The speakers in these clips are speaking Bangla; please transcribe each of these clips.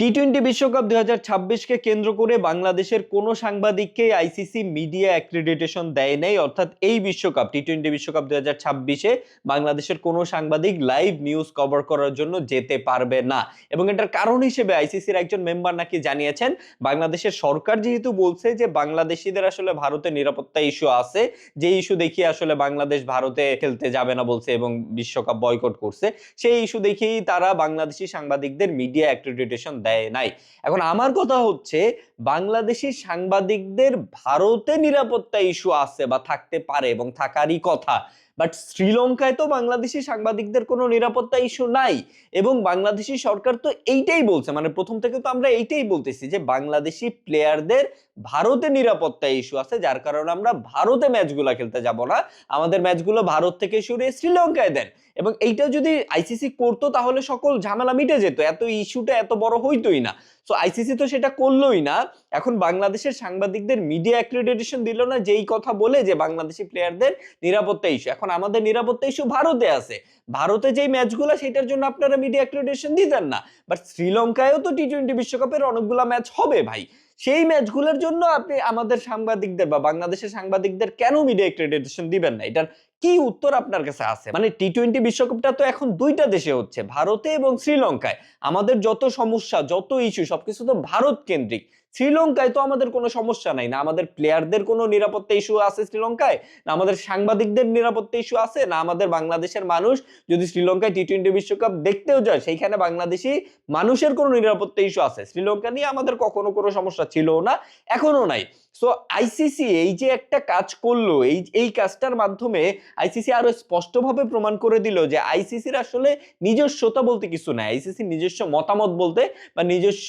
টি টোয়েন্টি বিশ্বকাপ দুই হাজার ছাব্বিশকে কেন্দ্র করে বাংলাদেশের কোনো সাংবাদিককে আইসিসি মিডিয়া অ্যাক্রিডিটেশন দেয় নাই। অর্থাৎ এই বিশ্বকাপ টি টোয়েন্টি বিশ্বকাপ দুই হাজার ছাব্বিশে বাংলাদেশের কোনো সাংবাদিক লাইভ নিউজ কভার করার জন্য যেতে পারবে না। এবং এটার কারণ হিসেবে আইসিসির একজন মেম্বার নাকি জানিয়েছেন, বাংলাদেশের সরকার যেহেতু বলছে যে বাংলাদেশিদের আসলে ভারতে নিরাপত্তা ইস্যু আছে, যে ইস্যু দেখিয়ে আসলে বাংলাদেশ ভারতে খেলতে যাবে না বলছে এবং বিশ্বকাপ বয়কট করছে, সেই ইস্যু দেখেই তারা বাংলাদেশি সাংবাদিকদের মিডিয়া অ্যাক্রিডিটেশন দেয় নাই। এখন আমার কথা হচ্ছে, বাংলাদেশি সাংবাদিকদের ভারতে নিরাপত্তা ইস্যু আছে বা থাকতে পারে এবং থাকারই কথা। বাট শ্রীলঙ্কায় তো বাংলাদেশি সাংবাদিকদের কোনো নিরাপত্তা ইস্যু নাই। এবং বাংলাদেশি সরকার তো এইটাই বলছে। মানে প্রথম থেকে তো আমরা এইটাই বলতেছি যে বাংলাদেশি প্লেয়ারদের ভারতে নিরাপত্তা ইস্যু আছে, যার কারণে আমরা ভারতে ম্যাচগুলো খেলতে যাব না। আমাদের ম্যাচগুলো ভারত থেকে সরিয়ে শ্রীলঙ্কায় দেন। এবং এইটা যদি আইসিসি করতো তাহলে সকল ঝামেলা মিটে যেত। এত ইস্যুটা এত বড় হইতোই না। সো আইসিসি তো সেটা করলোই না। এখন বাংলাদেশের সাংবাদিকদের মিডিয়া অ্যাক্রিডিটেশন দিল না যেই কথা বলে যে বাংলাদেশি প্লেয়ারদের নিরাপত্তা ইস্যু এখন আমাদের নিরাপত্তা ইস্যু ভারতে আছে। ভারতে যেই ম্যাচগুলো সেটার জন্য আপনারা মিডিয়া ক্রেডিশন দিতেন না। বাট শ্রীলঙ্কায়ও তো টি টোয়েন্টি বিশ্বকাপের অনেকগুলো ম্যাচ হবে ভাই। সেই ম্যাচগুলোর জন্য আপনি আমাদের সাংবাদিকদের বা বাংলাদেশের সাংবাদিকদের কেন মিডিয়া অ্যাক্রিডিটেশন দিবেন না? এটার কি উত্তর আপনার কাছে আছে? মানে টি টোয়েন্টি বিশ্বকাপটা তো এখন দুইটা দেশে হচ্ছে, ভারতে এবং শ্রীলঙ্কায়। আমাদের যত সমস্যা, যত ইস্যু সবকিছু তো ভারত কেন্দ্রিক। শ্রীলঙ্কায় তো আমাদের কোনো সমস্যা নাই না আমাদের প্লেয়ারদের কোনো নিরাপত্তা ইস্যু আছে শ্রীলঙ্কায়, না আমাদের সাংবাদিকদের নিরাপত্তা ইস্যু আছে, না আমাদের বাংলাদেশের মানুষ যদি শ্রীলঙ্কায় টি টোয়েন্টি বিশ্বকাপ দেখতেও যায়, সেইখানে বাংলাদেশি মানুষের কোনো নিরাপত্তা ইস্যু আছে। শ্রীলঙ্কা নিয়ে আমাদের কখনো কোনো সমস্যা ছিল না এখনও নাই। সো আইসিসি এই যে একটা কাজ করল, এই এই কাজটার মাধ্যমে আইসিসি আরও স্পষ্টভাবে প্রমাণ করে দিল যে আইসিসির আসলে নিজস্বতা বলতে কিছু নাই। আইসিসি নিজস্ব মতামত বলতে বা নিজস্ব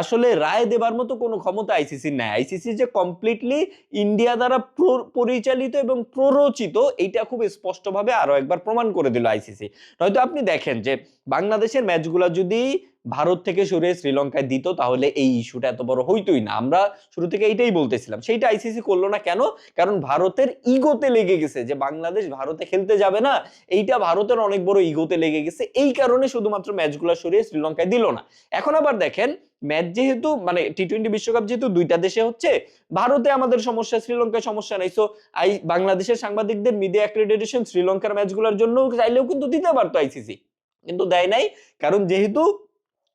আসলে রায় দেবার মতো কোনো ক্ষমতা আইসিসির নাই। আইসিসি যে কমপ্লিটলি ইন্ডিয়া দ্বারা প্র- পরিচালিত এবং প্ররোচিত, এইটা খুব স্পষ্টভাবে আরও একবার প্রমাণ করে দিল আইসিসি নয়তো আপনি দেখেন যে বাংলাদেশের ম্যাচগুলো যদি ভারত থেকে সরে শ্রীলঙ্কায় দিত, তাহলে এই ইস্যুটা এত বড় হইতোই না। আমরা শুরু থেকে এইটাই বলতেছিলাম সেইটা আইসিসি করল না কেন? কারণ ভারতের ইগোতে লেগে গেছে যে বাংলাদেশ ভারতে খেলতে যাবে না, এইটা ভারতের অনেক বড় ইগোতে লেগে গেছে। এই কারণে শুধুমাত্র ম্যাচগুলো সরিয়ে শ্রীলঙ্কায় দিল না। এখন আবার দেখেন, ম্যাচ যেহেতু মানে টি টোয়েন্টি বিশ্বকাপ যেহেতু দুইটা দেশে হচ্ছে, ভারতে আমাদের সমস্যা, শ্রীলঙ্কায় সমস্যা নাই। সো আই, বাংলাদেশের সাংবাদিকদের মিডিয়া অ্যাক্রেডিটেশন শ্রীলঙ্কার ম্যাচগুলোর জন্য চাইলেও কিন্তু দিতে পারতো আইসিসি কিন্তু দেয় নাই। কারণ যেহেতু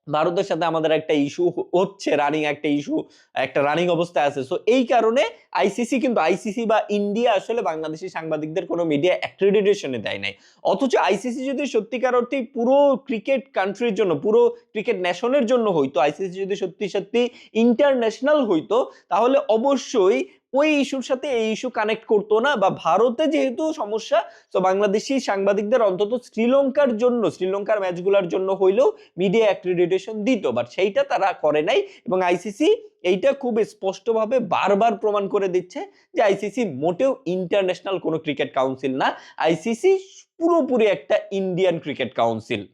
ভারতের সাথে আমাদের একটা ইস্যু হচ্ছে রানিং একটা ইস্যু একটা রানিং অবস্থায় আছে। সো এই কারণে আইসিসি কিন্তু আইসিসি বা ইন্ডিয়া আসলে বাংলাদেশি সাংবাদিকদের কোনো মিডিয়া অ্যাক্রেডিটেশনে দেয় নাই। অথচ আইসিসি যদি সত্যিকার অর্থে পুরো ক্রিকেট কান্ট্রির জন্য, পুরো ক্রিকেট ন্যাশনের জন্য হইতো আইসিসি যদি সত্যি সত্যি ইন্টারন্যাশনাল হইতো, তাহলে অবশ্যই ওই ইস্যুর সাথে এই ইস্যু কানেক্ট করতো না বা ভারতে যেহেতু সমস্যা, তো বাংলাদেশি সাংবাদিকদের অন্তত শ্রীলঙ্কার জন্য, শ্রীলঙ্কার ম্যাচগুলোর জন্য হইলেও মিডিয়া অ্যাক্রিডিটেশন দিত বাট সেইটা তারা করে নাই এবং আইসিসি এইটা খুব স্পষ্টভাবে বারবার প্রমাণ করে দিচ্ছে যে আইসিসি মোটেও ইন্টারন্যাশনাল কোনো ক্রিকেট কাউন্সিল না। আইসিসি পুরোপুরি একটা ইন্ডিয়ান ক্রিকেট কাউন্সিল